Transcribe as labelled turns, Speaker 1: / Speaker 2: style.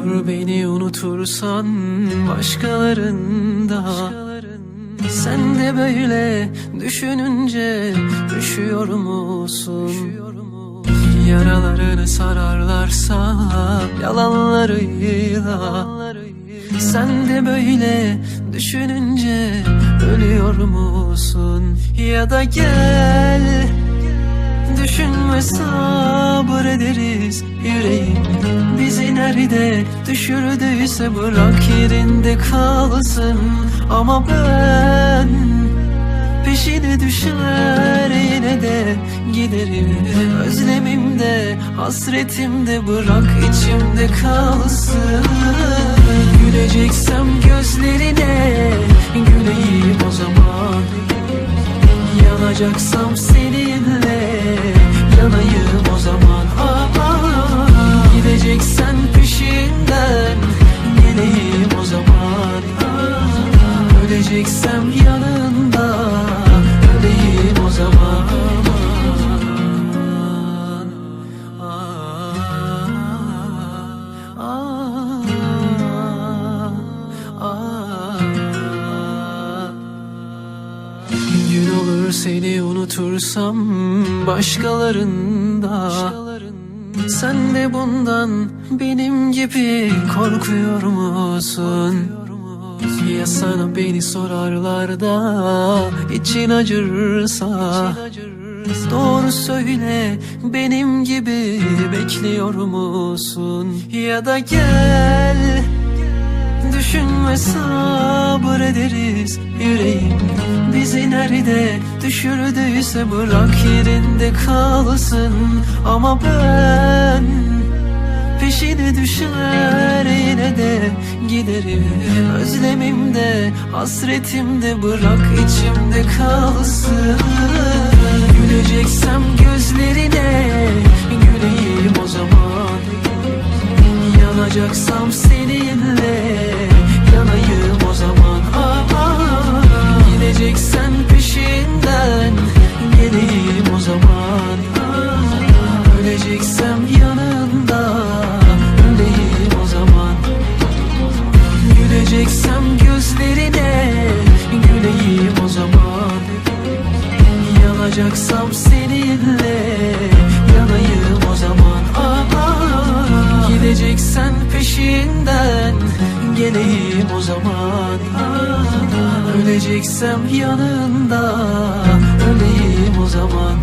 Speaker 1: olur beni unutursan başkalarında Sen de böyle düşününce düşüyor musun? Yaralarını sararlarsa yalanlarıyla Sen de böyle düşününce ölüyor musun? Ya da gel Düşünme sabır ederiz yüreğim. Bizi nerede düşürdüyse bırak yerinde kalsın. Ama ben peşine düşer yine de giderim. Özlemimde hasretimde bırak içimde kalsın. Güleceksem gözlerine güleyim o zaman Yanacaksam seninle yanayım o zaman ah, ah. Gideceksen peşinden geleyim o zaman ah. Öleceksem yanında seni unutursam başkalarında Sen de bundan benim gibi korkuyor musun? Ya sana beni sorarlar da için acırsa Doğru söyle benim gibi bekliyor musun? Ya da gel Düşünme sabır ederiz yüreğim Bizi nerede düşürdüyse bırak yerinde kalsın. Ama ben peşine düşer yine de giderim. Özlemimde hasretimde bırak içimde kalsın. Güleceksem gözlerine güleyim o zaman Yanacaksam Yanacaksam seninle yanayım o zaman. Ah, ah. Gideceksen peşinden geleyim o zaman. Ah, Öleceksem yanında öleyim o zaman